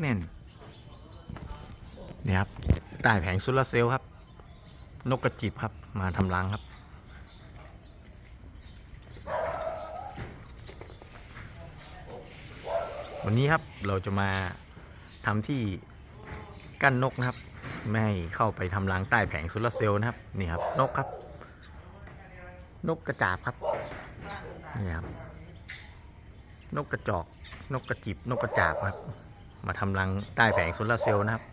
แน่นนี่ครับใต้แผงโซลาเซลล์ครับ นกกระจิบครับ มาทำรังครับ วันนี้ครับเราจะมาทำที่กั้นนกนะครับ ไม่ให้เข้าไปทำรังใต้แผงโซลาเซลล์นะครับ นี่ครับ นกครับ นกกระจาบครับ นี่ครับ นกกระจอก นกกระจิบ นกกระจาบครับ มาทำรังใต้แผงโซลาร์เซลล์นะครับ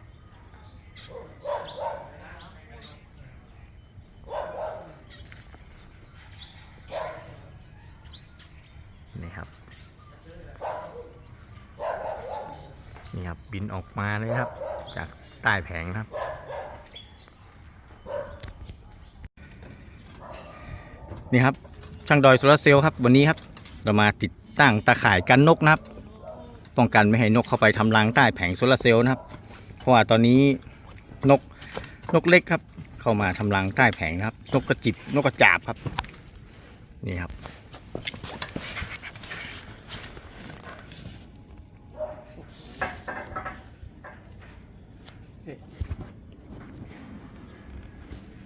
นี่ครับ นี่ครับ บินออกมาเลยครับ จากใต้แผงครับนี่ครับช่างดอยโซลาร์เซลล์ครับวันนี้ครับ เรามาติดตั้งตาข่ายกันนกนะครับ ป้องกันไม่ให้นกเข้าไปทำรังใต้แผงโซลาร์เซลล์นะครับ เพราะว่าตอนนี้นกนกเล็กครับ เข้ามาทำรังใต้แผงนะครับ นกกระจิบนกกระจาบครับ นี่ครับ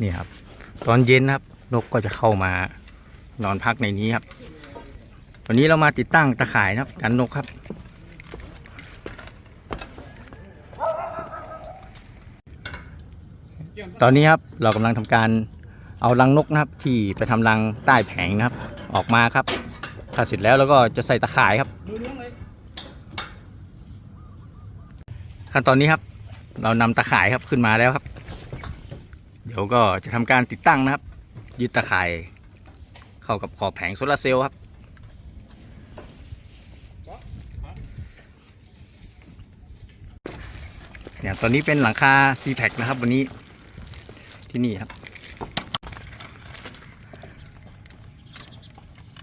นี่ครับ ตอนเย็นนะครับ นกก็จะเข้ามานอนพักในนี้ครับ วันนี้เรามาติดตั้งตะข่ายนะครับ กันนกครับ ตอนนี้ครับเรากำลังทำการเอารังนกนะครับ ที่ไปทำรังใต้แผงนะครับ ออกมาครับถ้าเสร็จแล้วเราก็จะใส่ตะข่ายครับ ขั้นตอนนี้ครับ เรานำตะข่ายครับขึ้นมาแล้วครับ เดี๋ยวก็จะทำการติดตั้งนะครับ ยึดตะข่ายเข้ากับขอบแผงโซลาร์เซลล์ครับเนี่ยตอนนี้เป็นหลังคา c p a c นะครับ วันนี้ ที่นี่ครับ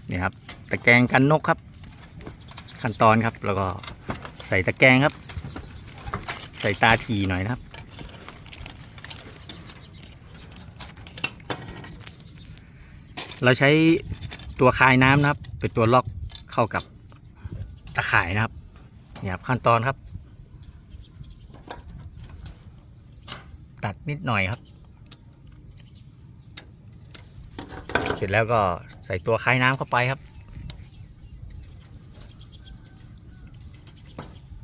นี่ครับตะแกรงกันนกครับ ขั้นตอนครับแล้วก็ใส่ตะแกรงครับ ใส่ตาทีหน่อยนะครับ เราใช้ตัวคายน้ำนะครับ เป็นตัวล็อกเข้ากับตะข่ายนะครับนี่ครับขั้นตอนครับ ตัดนิดหน่อยครับ เส ร็จแล้วก็ใส่ตัวคายน้ำเข้าไปครับ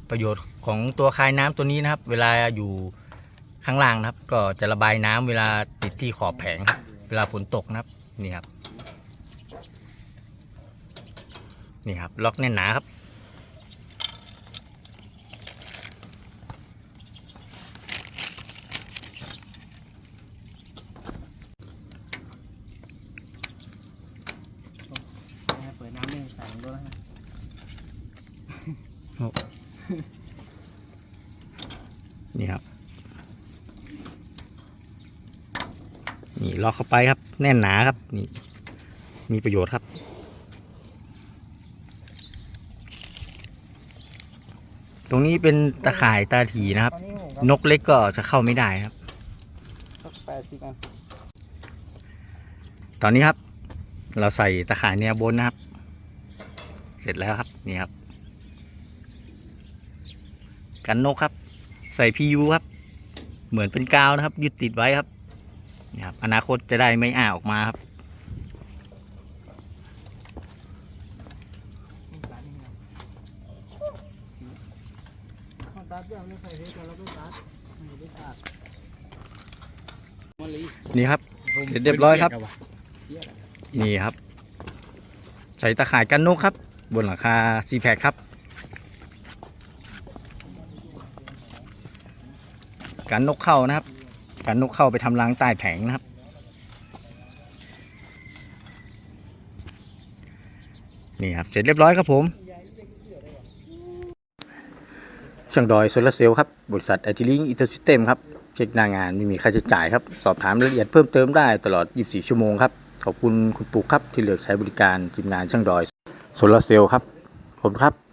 ประโยชน์ของตัวคายน้ำตัวนี้นะครับ เวลาอยู่ข้างล่างนะครับ ก็จะระบายน้ำเวลาติดที่ขอบแผงครับเวลาฝนตกนะครับนี่ครับนี่ครับล็อกแน่นหนาครับ เปิดน้ำหนึ่ งใส่ลงด้วยนะนี่ครับ นี่ล็อกเข้าไปครับ แน่นหนาครับ นี่ มีประโยชน์ครับ ตรงนี้เป็นตะข่ายตาถีนะครับตอนนี้ผมนกเล็กก็จะเข้าไม่ได้ครับก็แปดสิบอันตอนนี้ครับ เราใส่ตะข่ายเนี่ยบนนะครับ เสร็จแล้วครับนี่ครับ กันนกครับ ใส่พียูครับ เหมือนเป็นกาวนะครับ ยึดติดไว้ครับนี่ครับ อนาคตจะได้ไม่อ้าออกมาครับนี่ครับ เสร็จเรียบร้อยครับ นี่ครับ ใส่ตะข่ายกันนกครับ บนหลังคาซีแพคครับกันนกเข้านะครับกันนกเข้าไปทำรังใต้แผงนะครับ นี่ครับ เสร็จเรียบร้อยครับผมช่างดอยโซลาร์เซลล์ครับ บริษัทไอทีลิงอินเตอร์ซิสเต็มครับ เช็คหน้างานไม่มีค่าใช้จ่ายครับ สอบถามรายละเอียดเพิ่มเติมได้ตลอด 24 ชั่วโมงครับ ขอบคุณคุณปุ๊กครับที่เลือกใช้บริการทีมงานช่างดอย โซลาเซลล์ครับผมครับ